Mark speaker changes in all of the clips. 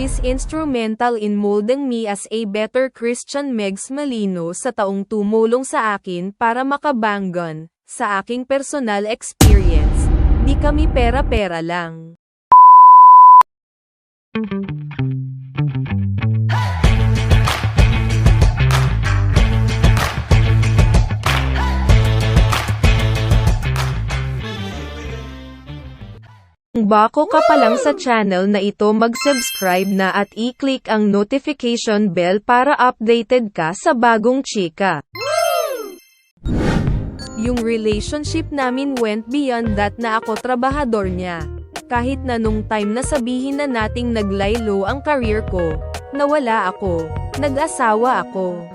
Speaker 1: She's instrumental in molding me as a better Christian Megs Malino sa taong tumulong sa akin para makabanggan sa aking personal experience. Di kami pera-pera lang. Kung bako ka pa lang sa channel na ito mag-subscribe na at i-click ang notification bell para updated ka sa bagong chika. Yung relationship namin went beyond that na ako trabahador niya. Kahit na nung time na sabihin na nating naglaylo ang career ko, nawala ako, nag-asawa ako.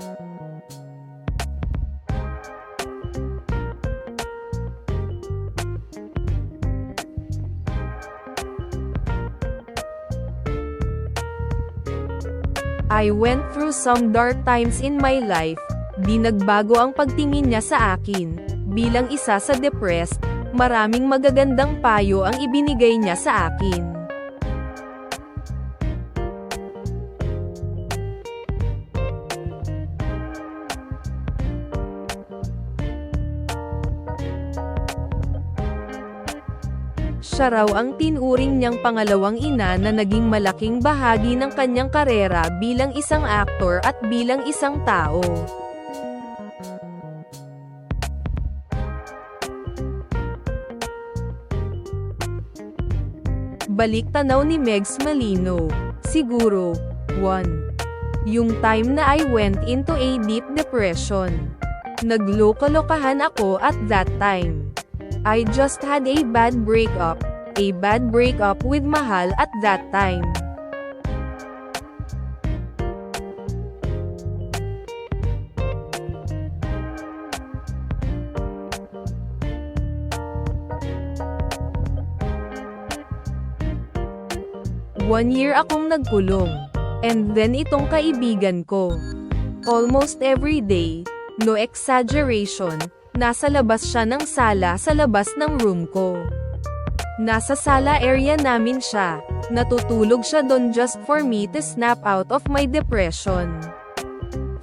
Speaker 1: I went through some dark times in my life, di nagbago ang pagtingin niya sa akin. Bilang isa sa depressed, maraming magagandang payo ang ibinigay niya sa akin. Siya raw ang tinuring niyang pangalawang ina na naging malaking bahagi ng kanyang karera bilang isang aktor at bilang isang tao. Balik tanaw ni Megs Malino. Siguro, 1. Yung time na I went into a deep depression. Naglokalokahan ako at that time. I just had a bad breakup, a bad breakup with Mahal at that time. One year akong nagkulong. And then itong kaibigan ko. Almost every day, no exaggeration, nasa labas siya ng sala sa labas ng room ko. Nasa sala area namin siya, natutulog siya doon just for me to snap out of my depression.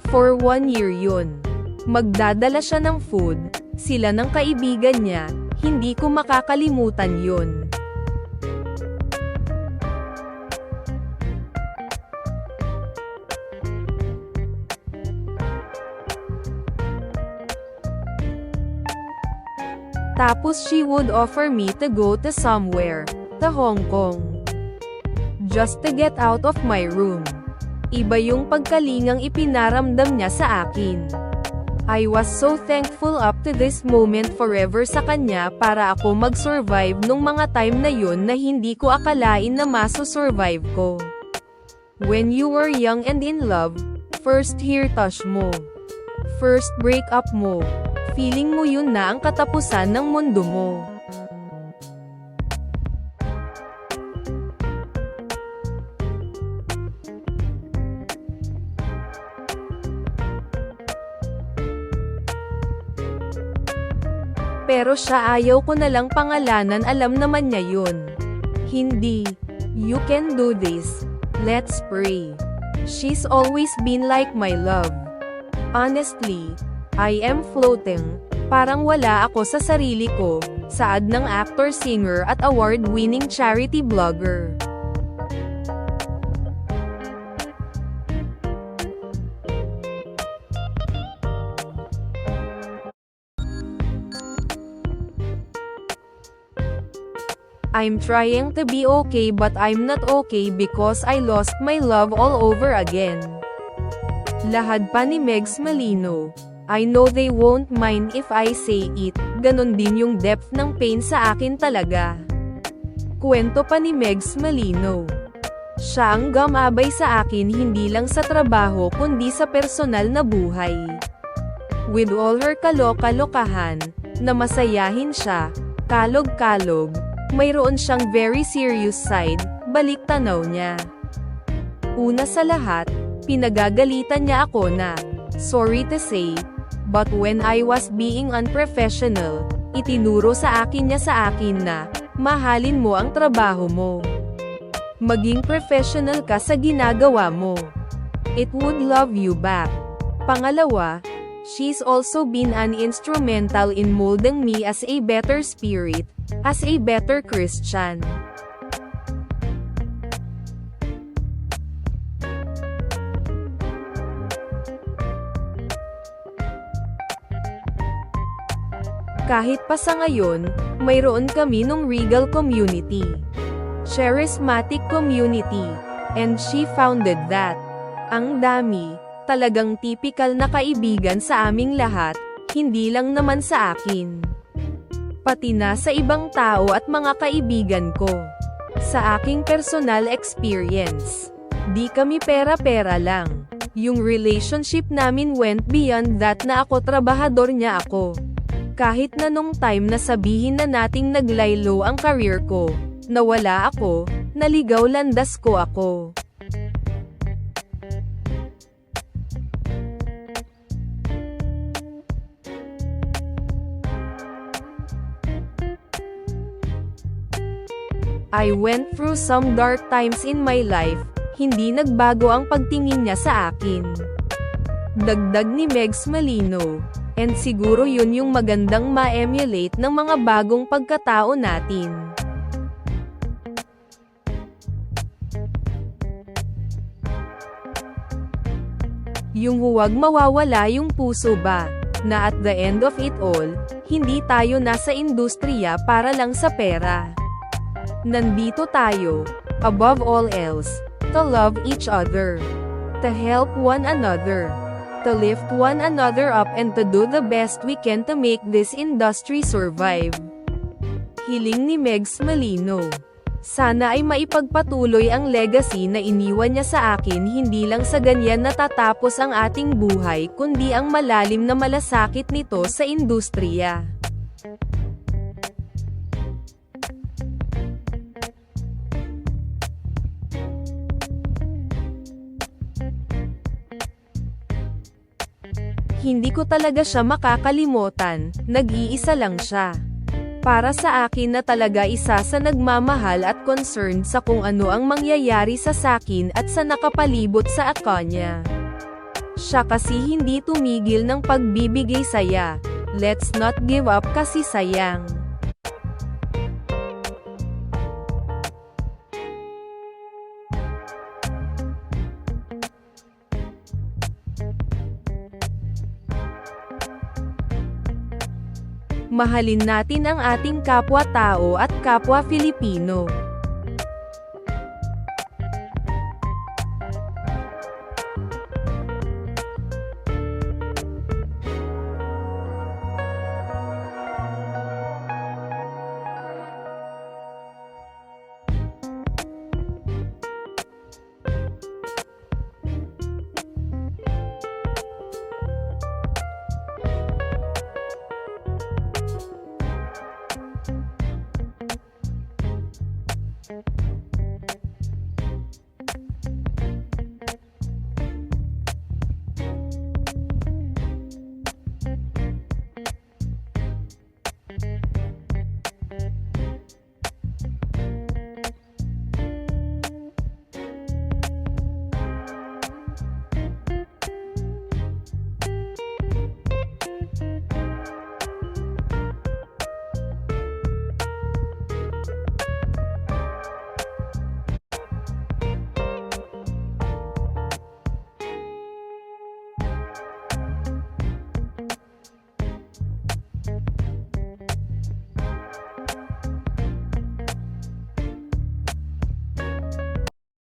Speaker 1: For one year yun. Magdadala siya ng food, sila ng kaibigan niya, hindi ko makakalimutan yun. Tapos she would offer me to go to somewhere, to Hong Kong. Just to get out of my room. Iba yung pagkalingang ipinaramdam niya sa akin. I was so thankful up to this moment forever sa kanya para ako mag-survive nung mga time na yun na hindi ko akalain na maso-survive ko. When you were young and in love, first hair touch mo. First breakup mo. Feeling mo yun na ang katapusan ng mundo mo. Pero siya ayaw ko na lang pangalanan alam naman niya yun. Hindi. You can do this. Let's pray. She's always been like my love. Honestly, I am floating. Parang wala ako sa sarili ko, saad ng actor-singer at award-winning charity blogger. I'm trying to be okay but I'm not okay because I lost my love all over again. Lahad pa ni Megs Malino. I know they won't mind if I say it, ganon din yung depth ng pain sa akin talaga. Kwento pa ni Megs Malino. Siya ang gamabay sa akin hindi lang sa trabaho kundi sa personal na buhay. With all her kaloka-lokahan, na masayahin siya, kalog-kalog, mayroon siyang very serious side, balik tanaw niya. Una sa lahat, pinagagalitan niya ako na, sorry to say, but when I was being unprofessional, itinuro sa akin niya sa akin na, mahalin mo ang trabaho mo. Maging professional ka sa ginagawa mo. It would love you back. Pangalawa, she's also been an instrumental in molding me as a better spirit, as a better Christian. Kahit pa sa ngayon, mayroon kami nung Regal Community. Charismatic Community. And she founded that. Ang dami, talagang typical na kaibigan sa aming lahat, hindi lang naman sa akin. Pati na sa ibang tao at mga kaibigan ko. Sa aking personal experience. Di kami pera-pera lang. Yung relationship namin went beyond that na ako trabahador niya ako. Kahit na nung time na sabihin na nating naglaylo ang career ko, nawala ako, naligaw landas ko ako. I went through some dark times in my life, hindi nagbago ang pagtingin niya sa akin. Dagdag ni Megs Malino. And siguro yun yung magandang ma-emulate ng mga bagong pagkatao natin. Yung huwag mawawala yung puso ba, na at the end of it all, hindi tayo nasa industriya para lang sa pera. Nandito tayo, above all else, to love each other, to help one another, to lift one another up and to do the best we can to make this industry survive. Hiling ni Megs Malino. Sana ay maipagpatuloy ang legacy na iniwan niya sa akin hindi lang sa ganyan natatapos ang ating buhay kundi ang malalim na malasakit nito sa industriya. Hindi ko talaga siya makakalimutan, nag-iisa lang siya. Para sa akin na talaga isa sa nagmamahal at concerned sa kung ano ang mangyayari sa sakin at sa nakapalibot sa akanya. Siya kasi hindi tumigil ng pagbibigay saya. Let's not give up kasi sayang. Mahalin natin ang ating kapwa-tao at kapwa Filipino.